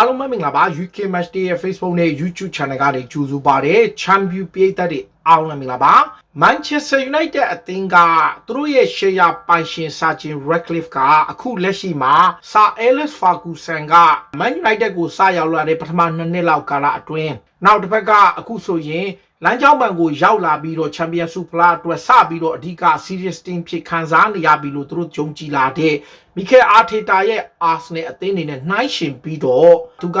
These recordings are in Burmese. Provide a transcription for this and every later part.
အားလုံးပဲမင်္ဂလာပါ UK Match Day ရဲ့ Facebook နဲ့ YouTube Channel ကနေကြိုဆိုပါရစေ Champion ပြည်သက်တွေအားလုံးပဲမင်္ဂလာပါ Manchester United အသင်းကသူတို့ရဲ့ share ပိုင်ရှင်စာချင်း Radcliffe ကအခုလက်ရှိမှာ Sir Alex Ferguson က Man United ကိုစရောက်လာတဲ့ပထမ2နှစ်လောက်ကာလအတွင်းနောက်တစ်ဖက်ကအခုဆိုရင် လမ်းကြောင်းပံကိုရောက်လာပြီးတော့ Champion Super အတွက်စပြီးတော့အဓိက Serious Team ဖြစ်ခံစားနေရပြီလို့သူတို့ကြုံကြည်လာတဲ့မိခဲအာထေတာရဲ့ Arsenal အသင်းအနေနဲ့နှိုင်းယှဉ်ပြီးတော့သူက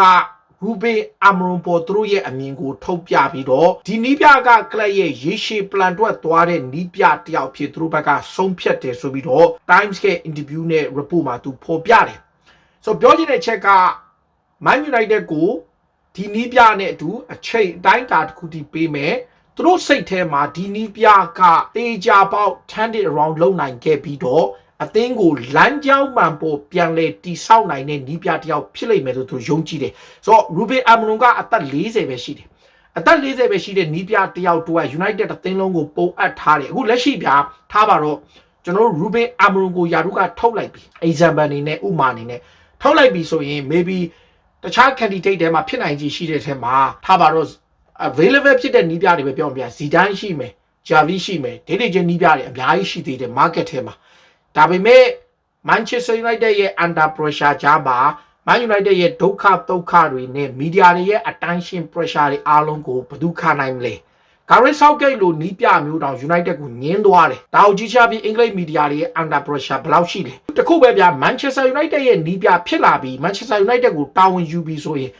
ရူဘေအမရွန်ပေါ်သူတို့ရဲ့အမြင်ကိုထုတ်ပြပြီးတော့ဒီနီးပြကကလပ်ရဲ့ရေရှည်ပလန်တွက်သွားတဲ့နီးပြတယောက်ဖြစ်သူတို့ဘက်ကဆုံးဖြတ်တယ်ဆိုပြီးတော့ Times ရဲ့ interview နဲ့ report မှာသူဖော်ပြတယ်ဆိုပြောချင်တဲ့ချက်က Man United ကို ဒီနီးပြနဲ့အတူအချိန်အတိုင်းတာတစ်ခုတည်းပေးမယ်သူတို့စိတ်ထဲမှာဒီနီးပြကတေချာပေါက် turn it around လုပ်နိုင်ခဲ့ပြီးတော့အသင်းကိုလမ်းကြောင်းမှန်ပေါ်ပြန်လဲတိဆောက်နိုင်တဲ့နီးပြတစ်ယောက်ဖြစ်လိမ့်မယ်လို့သူယုံကြည်တယ်ဆိုတော့ Ruben Amorim ကအသက်40ပဲရှိတယ်အသက်40ပဲရှိတဲ့နီးပြတစ်ယောက်တို့က United အသင်းလုံးကိုပုံအပ်ထားတယ်အခုလက်ရှိပြထားပါတော့ကျွန်တော်တို့ Ruben Amorim ကိုယာရုကထုတ်လိုက်ပြီ example အနေနဲ့ဥမာအနေနဲ့ထုတ်လိုက်ပြီဆိုရင် maybe တခြား candidate ထဲမှာဖြစ်နိုင်ခြေရှိတဲ့ထဲမှာထားပါတော့ available ဖြစ်တဲ့နီးပြတွေပဲပြောပြဇီဒန်ရှိမယ်ဂျာဗီရှိမယ်ဒေဒေချင်းနီးပြတွေအများကြီးရှိသေးတယ် market ထဲမှာဒါပေမဲ့ Manchester United ရဲ့ under pressure ကြားမှာ Man United ရဲ့ဒုက္ခဒုက္ခတွေနဲ့ media တွေရဲ့ attention pressure တွေအားလုံးကိုဘယ်သူခံနိုင်မလဲ Gareth Southgate လိုနီးပြမျိုးတောင် United ကိုညင်းသွားတယ်။ဒါကိုကြည့်ချပြီးအင်္ဂလိပ်မီဒီယာတွေရဲ့ under pressure ဘယ်လောက်ရှိလဲ။တခုပဲဗျာ Manchester United ရဲ့နီးပြဖြစ်လာပြီး Manchester United ကိုတာဝန်ယူပြီးဆိုရင်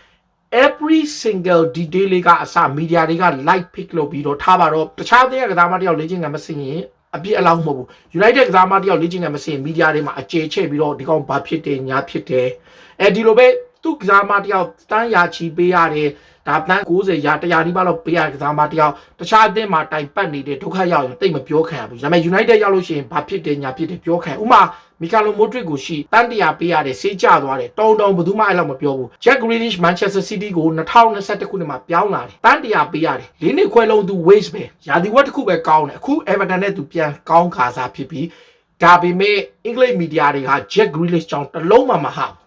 every single detail လေးကအစ media တွေက live pick လုပ်ပြီးတော့ထားပါတော့တခြားတဲ့ကစားမတယောက်လေ့ကျင့်ခံမစင်ရင်အပြစ်အလောက်မဟုတ်ဘူး United ကစားမတယောက်လေ့ကျင့်ခံမစင် media တွေမှာအခြေချဲ့ပြီးတော့ဒီကောင်ဘာဖြစ်တယ်ညာဖြစ်တယ်အဲဒီလိုပဲသူကစားမတယောက်တန်းရာချီပေးရတယ် ဒါတန်း90ရာ100ဒီပါလောက်ပေးရကစားမတယောက်တခြားအသင်းမှာတိုင်ပတ်နေတဲ့ဒုက္ခရောက်ရင်တိတ်မပြောခံရဘူးဒါပေမဲ့ United ရောက်လို့ရှိရင်ဘာဖြစ်တယ်ညာဖြစ်တယ်ပြောခံဥမာမီကာလိုမိုဒရစ်ကိုရှိတန်းတရာပေးရတယ်ဆေးကြသွားတယ်တုံတုံဘယ်သူမှအဲ့လောက်မပြောဘူး Jack Grealish Manchester City ကို2021ခုနှစ်မှာပြောင်းလာတယ်တန်းတရာပေးရတယ်လေးနှစ်ခွဲလုံးသူ waste ပဲရာသီဝက်တစ်ခုပဲကောင်းတယ်အခု Everton နဲ့သူပြန်ကောင်းခါစားဖြစ်ပြီးဒါပေမဲ့အင်္ဂလိပ်မီဒီယာတွေက Jack Grealish ကြောင့်တစ်လုံးမှမဟာဘူး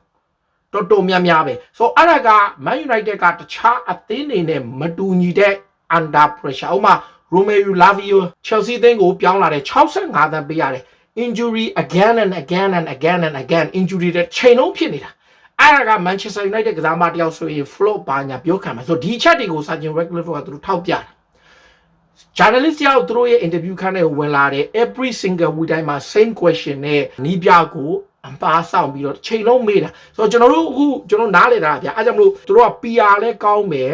တော်တော်များများပဲဆိုတော့အဲ့ဒါက Man United ကတခြားအသင်းတွေနဲ့မတူညီတဲ့ under pressure ဥမာ Romeo Lavio Chelsea အသင်းကိုပြောင်းလာတဲ့65သန်းပေးရတယ် injury again and again and again and again injury တဲ့ချိန်လုံးဖြစ်နေတာအဲ့ဒါက Manchester United ကစားမတယောက်ဆိုရင် flop ဘာညာပြောခံမှာဆိုတော့ဒီချက်တွေကိုစာချင်း Radcliffe ကသူတို့ထောက်ပြတာ journalist တယောက်သူတို့ရဲ့ interview ခန်းထဲကိုဝင်လာတယ် every single week တိုင်းမှာ same question နဲ့နီးပြကို အပားဆောင်ပြီးတော့ချိန်လုံးမေးတာဆိုတော့ကျွန်တော်တို့အခုကျွန်တော်နားလေတာဗျာအဲကြောင့်မလို့သူတို့က PR လဲကောင်းမယ်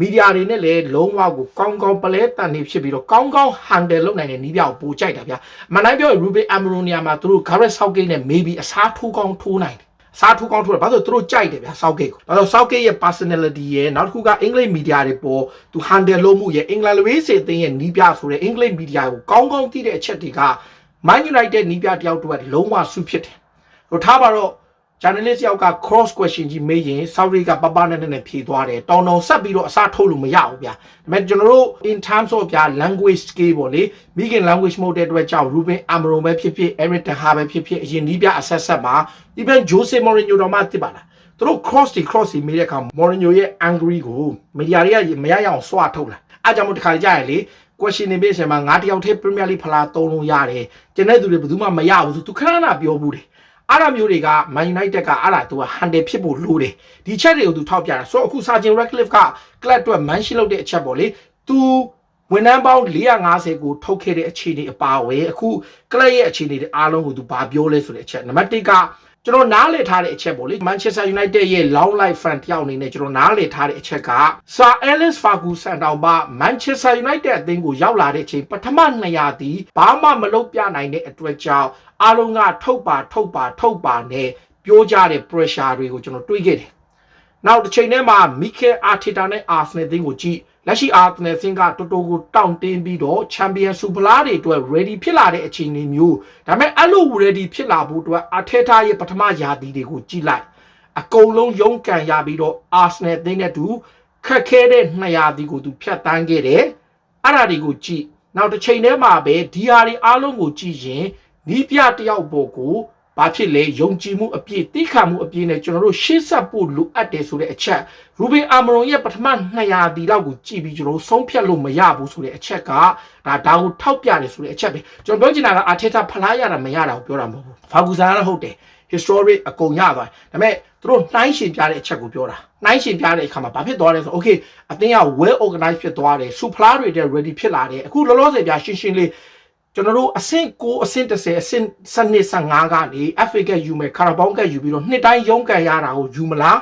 မီဒီယာတွေနဲ့လည်းလုံးဝကိုကောင်းကောင်းပလဲတန်နေဖြစ်ပြီးတော့ကောင်းကောင်း handle လုပ်နိုင်တဲ့နီးပြကိုပိုကြိုက်တာဗျာ။မနိုင်ပြောရင် Ruben Amorim နေရာမှာသူတို့ Gareth Southgate နဲ့ maybe အစားထိုးကောင်းထိုးနိုင်တယ်။အစားထိုးကောင်းထိုးတယ်ဘာလို့သူတို့ကြိုက်တယ်ဗျာ Southgate ကို။ဘာလို့ Southgate ရဲ့ personality ရဲ့နောက်တစ်ခုကအင်္ဂလိပ်မီဒီယာတွေပေါ်သူ handle လုပ်မှုရဲ့အင်္ဂလန်လူရေးစေအသင်းရဲ့နီးပြဆိုတဲ့အင်္ဂလိပ်မီဒီယာကိုကောင်းကောင်းသိတဲ့အချက်တွေက Man United နီးပြတယောက်တော့လုံးဝစုဖြစ်တယ်။ ဟိုထားပါတော့ journalist ယောက်က cross question ကြီးမေးရင် Saudi ကပပနဲ့နဲ့ဖြေသွားတယ်တောင်းတောင်းဆက်ပြီးတော့အစားထုတ်လို့မရဘူးဗျာဒါပေမဲ့ကျွန်တော်တို့ in terms of ဗျာ language skill ပေါ့လေမိခင် language မဟုတ်တဲ့အတွက်ကြောင့် Ruben Amorim ပဲဖြစ်ဖြစ် Eric Ten Hag ပဲဖြစ်ဖြစ်အရင်နီးပြအဆက်ဆက်မှာ even Jose Mourinho တော့မှသိပါလားသူတို့ cross တွေ cross တွေမေးတဲ့အခါ Mourinho ရဲ့ angry ကိုမီဒီယာတွေကမရရအောင်စွာထုတ်လာအားကြောင့်မို့တခါကြရလေ question နေပြီဆင်မှာငါတယောက်တည်း Premier League ဖလားသုံးလို့ရတယ်ကျန်တဲ့သူတွေဘယ်သူမှမရဘူးဆိုသူခဏခဏပြောဘူးတယ် အဲ့ဒါမျိုးတွေက Man United ကအဲ့ဒါသူက handle ဖြစ်ဖို့လိုတယ်ဒီချက်တွေကိုသူထောက်ပြတာဆိုတော့အခုစာချင်း Radcliffe က club အတွက် man ရှိလုပ်တဲ့အချက်ပေါ့လေသူဝန်ထမ်းပေါင်း450ကိုထုတ်ခဲ့တဲ့အခြေအနေအပါအဝင်အခု club ရဲ့အခြေအနေတွေအားလုံးကိုသူဘာပြောလဲဆိုတဲ့အချက်နံပါတ်1က ကျွန်တော်နားလည်ထားတဲ့အချက်ပေါ့လေ Manchester United ရဲ့ long life fan တယောက်အနေနဲ့ကျွန်တော်နားလည်ထားတဲ့အချက်က Sir Alex Ferguson တောင်မှ Manchester United အသင်းကိုရောက်လာတဲ့အချိန်ပထမ200တီဘာမှမလုပ်ပြနိုင်တဲ့အတွက်ကြောင့်အားလုံးကထုတ်ပါထုတ်ပါထုတ်ပါနဲ့ပြောကြတဲ့ pressure တွေကိုကျွန်တော်တွေးခဲ့တယ်။နောက်တစ်ချိန်ထဲမှာမီခဲအာတီတာနဲ့အာဆနယ်အသင်းကိုကြည့် လက်ရှိအာဆနယ်အသင်းကတော်တော်ကိုတောင့်တင်းပြီးတော့ချန်ပီယံစူပလာတွေအတွက် ready ဖြစ်လာတဲ့အခြေအနေမျိုးဒါပေမဲ့အဲ့လို ready ဖြစ်လာဖို့အတွက်အထက်ထားရဲ့ပထမယာတီတွေကိုကြည့်လိုက်အကုန်လုံးရုန်းကန်ရပြီးတော့အာဆနယ်အသင်းနဲ့တူခက်ခဲတဲ့200တီကိုသူဖြတ်တန်းခဲ့တယ်အဲ့ဒါတွေကိုကြည့်နောက်တစ်ချိန်ထဲမှာပဲဒီဟာတွေအားလုံးကိုကြည့်ရင်နီးပြတယောက်ပေါ်ကို ဘာဖြစ်လဲယုံကြည်မှုအပြည့်တိခါမှုအပြည့်နဲ့ကျွန်တော်တို့ရှေ့ဆက်ဖို့လိုအပ်တယ်ဆိုတဲ့အချက်ရူဘင်အာမရွန်ရဲ့ပထမ200ဒီလောက်ကိုကြည့်ပြီးကျွန်တော်တို့ဆုံးဖြတ်လို့မရဘူးဆိုတဲ့အချက်ကဒါဒါကိုထောက်ပြတယ်ဆိုတဲ့အချက်ပဲကျွန်တော်ပြောချင်တာကအာထေတာဖလားရတာမရတာကိုပြောတာမဟုတ်ဘူးဖာဂူဆန်ကတော့ဟုတ်တယ် historic အကုန်ရသွားတယ်ဒါပေမဲ့သူတို့နှိုင်းရှင်ပြတဲ့အချက်ကိုပြောတာနှိုင်းရှင်ပြတဲ့အခါမှာဘာဖြစ်သွားလဲဆို okay အသင်းက well organized ဖြစ်သွားတယ်စူဖလားတွေတဲ့ ready ဖြစ်လာတယ်အခုလောလောဆယ်ပြရှင်းရှင်းလေး ကျွန်တော်တို့အဆင့်9အဆင့်10အဆင့်12 15ကနေ FA ကယူမယ်ကာရာဘောင်းကယူပြီးတော့နှစ်တိုင်းရုန်းကန်ရတာကိုယူမလား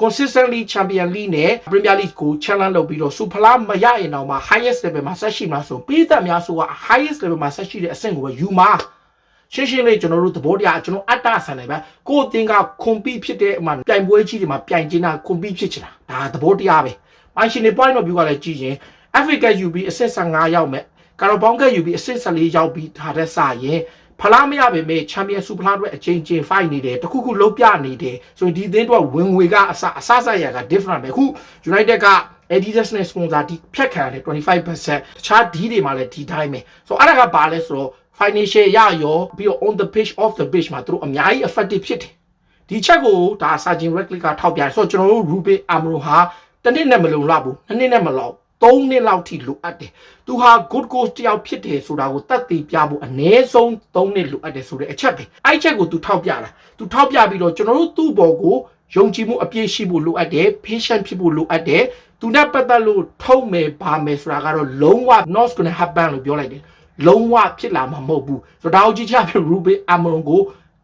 consistently champion league နဲ့ premier league ကို challenge လုပ်ပြီးတော့ super လာမရရင်တော့မှ highest level မှာဆက်ရှိမှာဆိုပြီးသက်များဆိုက highest level မှာဆက်ရှိတဲ့အဆင့်ကိုပဲယူမှာရှင်းရှင်းလေးကျွန်တော်တို့သဘောတရားကျွန်တော်အတ္တဆန်တယ်ဗျကိုယ်အတင်းကခွန်ပြီးဖြစ်တဲ့အမှပြိုင်ပွဲကြီးတွေမှာပြိုင်ကျင်းတာခွန်ပြီးဖြစ်ချင်တာဒါသဘောတရားပဲမိုင်းရှင်နေ point of view ကလည်းကြည့်ရင် Africa UB အဆင့်15ရောက်မဲ့ ကာရောဘောင်းက UB အဆင့်14ရောက်ပြီးထားတဲ့စရင်ဖလားမရပေမဲ့ချန်ပီယံစူဖလားအတွက်အချိန်ချင်း fight နေတယ်တခုခုလုံးပြနေတယ်ဆိုရင်ဒီအသင်းတော့ဝင်ငွေကအစအစစရက different ပဲခု United က Adidas နဲ့ sponsor ဒီဖြတ်ခံရတယ်25%တခြားဒီတွေမှာလည်းဒီတိုင်းပဲဆိုတော့အဲ့ဒါကဘာလဲဆိုတော့ financial ရရောပြီးတော့ on the pitch off the pitch မှာသူတို့အများကြီး effective ဖြစ်တယ်ဒီချက်ကိုဒါ Sergeant Redcliffe ကထောက်ပြတယ်ဆိုတော့ကျွန်တော်တို့ Ruben Amro ဟာတစ်နှစ်နဲ့မလုံလောက်ဘူးနှစ်နှစ်နဲ့မလောက် 3နှစ်လောက်ထိလိုအပ်တယ်။သူဟာ good coach တယောက်ဖြစ်တယ်ဆိုတာကိုသက်သေပြဖို့အနည်းဆုံး3နှစ်လိုအပ်တယ်ဆိုတဲ့အချက်ပဲ။အဲ့ချက်ကိုသူထောက်ပြတာ။သူထောက်ပြပြီးတော့ကျွန်တော်တို့သူ့ဘော်ကိုယုံကြည်မှုအပြည့်ရှိဖို့လိုအပ်တယ်။ patient ဖြစ်ဖို့လိုအပ်တယ်။သူနဲ့ပတ်သက်လို့ထုတ်မယ်ပါမယ်ဆိုတာကတော့လုံးဝ not gonna happen လို့ပြောလိုက်တယ်။လုံးဝဖြစ်လာမှာမဟုတ်ဘူး။ဆိုတော့ဒါကိုကြည့်ချင် Ruben Amorim ကို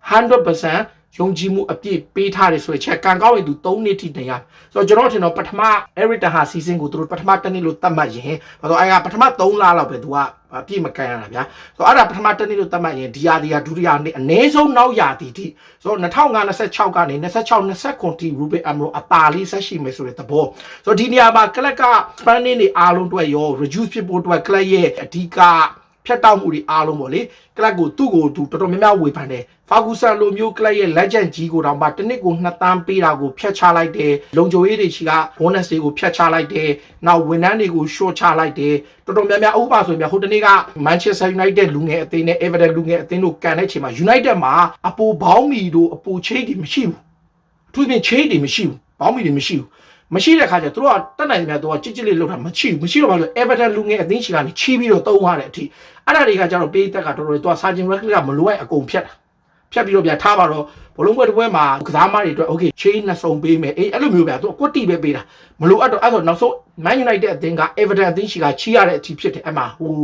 100% ယုံကြည်မှုအပြည့်ပေးထားတယ်ဆိုတဲ့ချက်ကံကောင်းရင်သူ3နှစ်ထိတင်ရဆိုတော့ကျွန်တော်ထင်တော့ပထမ Eric Ten Hag season ကိုသူတို့ပထမတစ်နှစ်လို့သတ်မှတ်ရင်ဘာလို့အဲကပထမ3လလောက်ပဲသူကအပြည့်မကန်ရတာဗျာဆိုတော့အဲ့ဒါပထမတစ်နှစ်လို့သတ်မှတ်ရင်ဒီယာဒီယာဒုတိယနှစ်အနည်းဆုံးနောက်ယာတီထိဆိုတော့2026ကနေ26 29ထိ Ruben Amorim အပါလေးဆက်ရှိမယ်ဆိုတဲ့သဘောဆိုတော့ဒီနေရာမှာကလပ်က spending တွေအားလုံးအတွက်ရော reduce ဖြစ်ဖို့အတွက်ကလပ်ရဲ့အဓိက ဖြတ်တောက်မှုတွေအားလုံးပေါ့လေကလပ်ကိုသူ့ကိုသူတော်တော်များများဝေဖန်တယ်ဖာဂူဆန်လိုမျိုးကလပ်ရဲ့ legend ကြီးကိုတောင်မှတစ်နှစ်ကို2တန်းပေးတာကိုဖျက်ချလိုက်တယ်လုံခြုံရေးတွေရှိက bonus တွေကိုဖျက်ချလိုက်တယ်နောက်ဝန်ထမ်းတွေကို short ချလိုက်တယ်တော်တော်များများဥပမာဆိုရင်ဟိုတနေ့က Manchester United လူငယ်အသင်းနဲ့ Everton လူငယ်အသင်းတို့ကန်တဲ့ချိန်မှာ United မှာအပိုဘောင်းမီတို့အပိုချိတ်တွေမရှိဘူးအထူးသဖြင့်ချိတ်တွေမရှိဘူးဘောင်းမီတွေမရှိဘူး မရှိတဲ့ခါကျသူတို့ကတက်နိုင်မြတ်တော့ကြစ်ကြစ်လေးလောက်တာမရှိဘူးမရှိတော့ဘာလို့ Everton လူငယ်အသင်းရှိကနေချီးပြီးတော့တုံးသွားတဲ့အထိအဲ့ဒါတွေကကျတော့ပေးသက်ကတော်တော်တော်စာဂျင်ရက်လကမလိုအပ်အကုန်ဖြတ်တာဖြတ်ပြီးတော့ဗျာထားပါတော့ဘလုံးပွဲတစ်ပွဲမှာကစားမတွေအတွက် okay ချေးနှစ်စုံပေးမယ်အေးအဲ့လိုမျိုးဗျာသူကွတ်တီပဲပေးတာမလိုအပ်တော့အဲ့ဆိုနောက်ဆုံး Man United အသင်းက Everton အသင်းရှိကချီးရတဲ့အထိဖြစ်တယ်အဲ့မှာဟို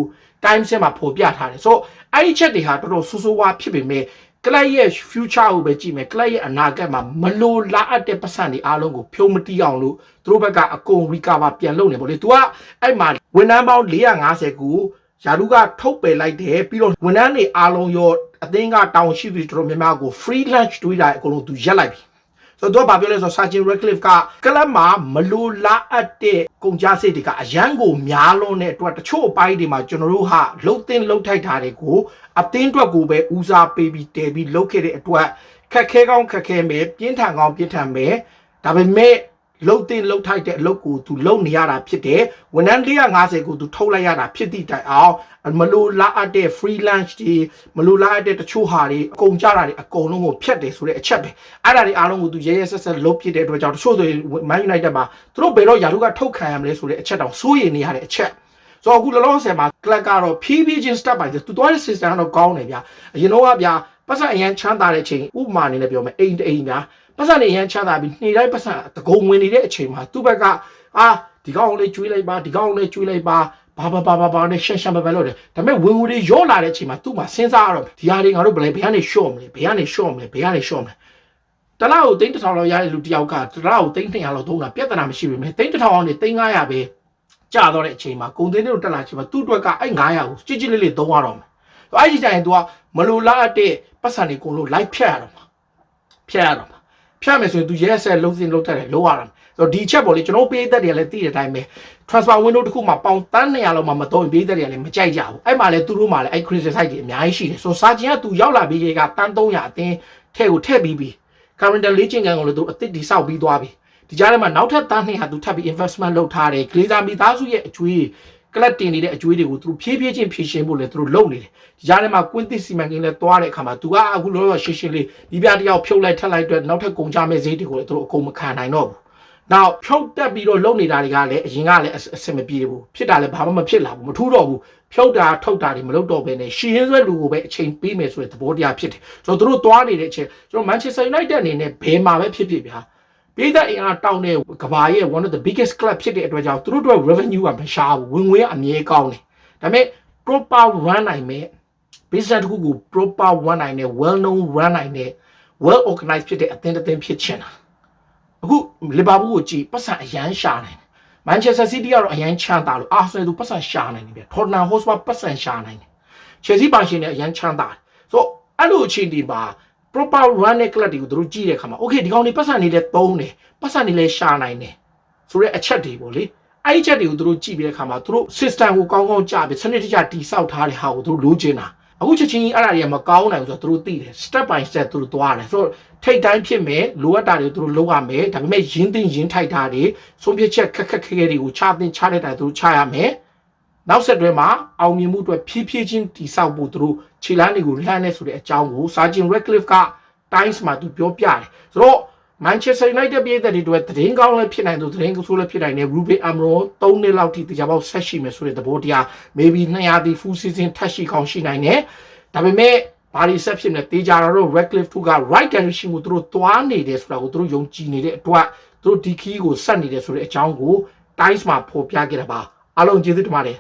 time စင်မှာပေါ်ပြထားတယ်ဆိုတော့အဲ့ဒီချက်တွေဟာတော်တော်ဆူဆူဝါဖြစ်ပေမဲ့ ကလပ်ရဲ့ future ကိုပဲကြည့်မယ်ကလပ်ရဲ့အနာဂတ်မှာမလိုလားအပ်တဲ့ပတ်စံတွေအားလုံးကိုဖြုံးမတီးအောင်လို့သူတို့ဘက်ကအကုန် recover ပြန်လုပ်နေပေါ့လေ तू ကအဲ့မှာဝန်ထမ်းပေါင်း450ကိုယာရုကထုတ်ပယ်လိုက်တယ်ပြီးတော့ဝန်ထမ်းတွေအားလုံးရောအသင်းကတောင်းရှိပြီးတော်တော်များများကို free lunch တွေးတာအကုန်လုံး तू ရက်လိုက်ပြီ ဆိုတော့ဘာပြောလဲဆိုတော့ Sergeant Redcliffe ကကလပ်မှာမလိုလားအပ်တဲ့ကုန်ကြစိတ်တွေကအရန်ကိုများလုံးတဲ့အတွက်တချို့အပိုင်းတွေမှာကျွန်တော်တို့ဟာလှုပ်တင်လှုပ်ထိုက်တာတွေကိုအသင်းအတွက်ကိုပဲဦးစားပေးပြီးတည်ပြီးလှုပ်ခဲ့တဲ့အတွက်ခက်ခဲကောင်းခက်ခဲမယ်ပြင်းထန်ကောင်းပြင်းထန်မယ်ဒါပေမဲ့ လှုပ်တင်လှုပ်ထိုက်တဲ့အလုပ်ကိုသူလုပ်နေရတာဖြစ်တယ်ဝန်ထမ်း450ကိုသူထုတ်လိုက်ရတာဖြစ်သည့်တိုင်အောင်မလိုလားအပ်တဲ့ freelance တွေမလိုလားအပ်တဲ့တချို့ဟာတွေအကုန်ကြတာတွေအကုန်လုံးကိုဖြတ်တယ်ဆိုတဲ့အချက်ပဲအဲ့ဒါတွေအားလုံးကိုသူရဲရဲဆက်ဆက်လုပ်ဖြစ်တဲ့အတွက်ကြောင့်တချို့ဆိုရင် Man United မှာသူတို့ဘယ်တော့ယာထုကထုတ်ခံရမလဲဆိုတဲ့အချက်တောင်စိုးရိမ်နေရတဲ့အချက်ဆိုတော့အခုလောလောဆယ်မှာ club ကတော့ဖြည်းဖြည်းချင်း step by step သူသွားတဲ့ system ကတော့ကောင်းတယ်ဗျာအရင်တော့ကဗျာပတ်စံအရန်ချမ်းသာတဲ့ချိန်ဥပမာအနေနဲ့ပြောမယ်အိမ်တအိမ်ဗျာ ပတ်စံနေအရန်ချမ်းသာပြီးနေ့တိုင်းပတ်စံတကုံဝင်နေတဲ့အချိန်မှာသူ့ဘက်ကအာဒီကောင်လေးကျွေးလိုက်ပါဒီကောင်လေးကျွေးလိုက်ပါဘာဘာဘာဘာဘာနဲ့ရှက်ရှက်ပဲပဲလို့တယ်ဒါပေမဲ့ဝင်ဝင်တွေရောလာတဲ့အချိန်မှာသူ့မှာစဉ်းစားရတော့ဒီဟာတွေငါတို့ဘယ်လဲဘယ်ကနေရှော့မလဲဘယ်ကနေရှော့မလဲဘယ်ကနေရှော့မလဲတလားကိုသိန်းတစ်ထောင်လောက်ရတဲ့လူတစ်ယောက်ကတလားကိုသိန်း200လောက်သုံးတာပြဿနာမရှိဘူးမယ်သိန်းတစ်ထောင်အောင်နေသိန်း900ပဲကြာတော့တဲ့အချိန်မှာကုန်သိန်းတွေတက်လာချိန်မှာသူ့အတွက်ကအဲ့900ကိုကြစ်ကြစ်လေးလေးသုံးရတော့မယ်အဲ့ဒီတိုင်း तू ကမလိုလားအပ်တဲ့ပတ်စံတွေအကုန်လုံးလိုက်ဖြတ်ရတော့မှာဖြတ်ရတော့မှာ ဖြတ်မယ်ဆိုရင် तू ရဲဆက်လုံးစင်လုံးတက်တယ်လုံးရတာဆိုတော့ဒီချက်ပေါ်လေကျွန်တော်ပေးသက်တွေကလည်းသိတဲ့အတိုင်းပဲ transfer window တစ်ခုမှာပေါင်တန်း200လောက်မှမတော့ပေးသက်တွေကလည်းမကြိုက်ကြဘူးအဲ့မှာလည်းသူတို့မှာလည်းအဲ့ criticize တွေအများကြီးရှိတယ်ဆိုတော့စာကျင်က तू ရောက်လာပြီးကတန်း300အတင်းထဲကိုထည့်ပြီးပြီ current လေ့ကျင့်ခန်းကိုလည်းသူအစ်စ်တိဆောက်ပြီးသွားပြီဒီကြားထဲမှာနောက်ထပ်တန်း200သူထပ်ပြီး investment လုပ်ထားတယ် glazer မိသားစုရဲ့အကျွေး ကလပ်တင်နေတဲ့အကျွေးတွေကိုသူတို့ဖြည်းဖြည်းချင်းဖြည့်ရှင်းဖို့လည်းသူတို့လုပ်နေတယ်ဒီကြားထဲမှာကွင်းသစ်စီမံကိန်းလည်းသွားတဲ့အခါမှာသူကအခုလောလောရှင်းရှင်းလေးဒီပြတယောက်ဖြုတ်လိုက်ထက်လိုက်အတွက်နောက်ထပ်ကုန်ကြမဲ့ဈေးတွေကိုလည်းသူတို့အကုန်မခံနိုင်တော့ဘူးနောက်ဖြုတ်တက်ပြီးတော့လုံနေတာတွေကလည်းအရင်ကလည်းအဆင်မပြေဘူးဖြစ်တာလည်းဘာမှမဖြစ်လာဘူးမထူးတော့ဘူးဖြုတ်တာထုတ်တာတွေမလုပ်တော့ဘဲနဲ့ရှီရင်းဆွဲလူကိုပဲအချိန်ပေးမယ်ဆိုတဲ့သဘောတရားဖြစ်တယ်ကျွန်တော်တို့သွားနေတဲ့အချိန်ကျွန်တော် Manchester United အနေနဲ့ဘယ်မှာပဲဖြစ်ဖြစ်ဗျာ ပြည်သက်အင်အားတောင်းတဲ့ကဘာရဲ့ one of the biggest club ဖြစ်တဲ့အတွက်ကြောင့်သူတို့တို့ revenue ကမရှားဘူးဝင်ငွေကအမြဲကောင်းတယ်ဒါပေမဲ့ proper run နိုင်မဲ့ business တစ်ခုကို proper run နိုင်တဲ့ well known run နိုင်တဲ့ well organized ဖြစ်တဲ့အသင်းတစ်သင်းဖြစ်ချင်တာအခုလီဗာပူးကိုကြည့်ပတ်စံအရန်ရှာနိုင်တယ် Manchester City ကတော့အရန်ချမ်းသာလို့ Arsenal တို့ပတ်စံရှာနိုင်တယ်ဗျ Tottenham Hotspur ပတ်စံရှာနိုင်တယ် Chelsea ပါရှင်လည်းအရန်ချမ်းသာတယ်ဆိုတော့အဲ့လိုအခြေအနေမှာ proper run တဲ့ club တွေကိုသူတို့ကြည့်တဲ့အခါမှာ okay ဒီကောင်တွေပတ်စံနေလဲသုံးတယ်ပတ်စံနေလဲရှာနိုင်တယ်ဆိုတော့အချက်တွေပေါ့လေအဲ့ဒီချက်တွေကိုသူတို့ကြည့်ပြီးတဲ့အခါမှာသူတို့ system ကိုကောင်းကောင်းကြားပြီးစနစ်တကျတိစောက်ထားတဲ့ဟာကိုသူတို့လိုချင်တာအခုချက်ချင်းကြီးအဲ့ဒါတွေကမကောင်းနိုင်ဘူးဆိုတော့သူတို့သိတယ် step by step သူတို့သွားတယ်ဆိုတော့ထိတ်တိုင်းဖြစ်မယ်လိုအပ်တာတွေသူတို့လုပ်ရမယ်ဒါပေမဲ့ရင်းသိရင်းထိုက်တာတွေဆုံးဖြတ်ချက်ခက်ခက်ခဲခဲတွေကိုချတင်ချတဲ့တိုင်သူတို့ချရမယ် နောက်ဆက်တွဲမှာအောင်မြင်မှုအတွက်ဖြည်းဖြည်းချင်းတိဆောက်ဖို့သူတို့ခြေလမ်းတွေကိုလှမ်းနေဆိုတဲ့အကြောင်းကို Sergeant Redcliffe က Times မှာသူပြောပြတယ်ဆိုတော့ Manchester United ပြည်သက်တွေအတွက်သတင်းကောင်းလည်းဖြစ်နိုင်သူသတင်းဆိုးလည်းဖြစ်နိုင်တယ် Ruben Amorim 3နှစ်လောက်ထိတရားပေါက်ဆက်ရှိမယ်ဆိုတဲ့သဘောတရား maybe 200ဒီ full season ထပ်ရှိကောင်းရှိနိုင်တယ်ဒါပေမဲ့ဘာဒီဆက်ဖြစ်နေတေးကြတော့ Redcliffe က right direction ကိုသူတို့သွားနေတယ်ဆိုတာကိုသူတို့ယုံကြည်နေတဲ့အတွက်သူတို့ဒီခီးကိုဆက်နေတယ်ဆိုတဲ့အကြောင်းကို Times မှာဖော်ပြခဲ့တာပါအားလုံးကျေးဇူးတင်ပါတယ်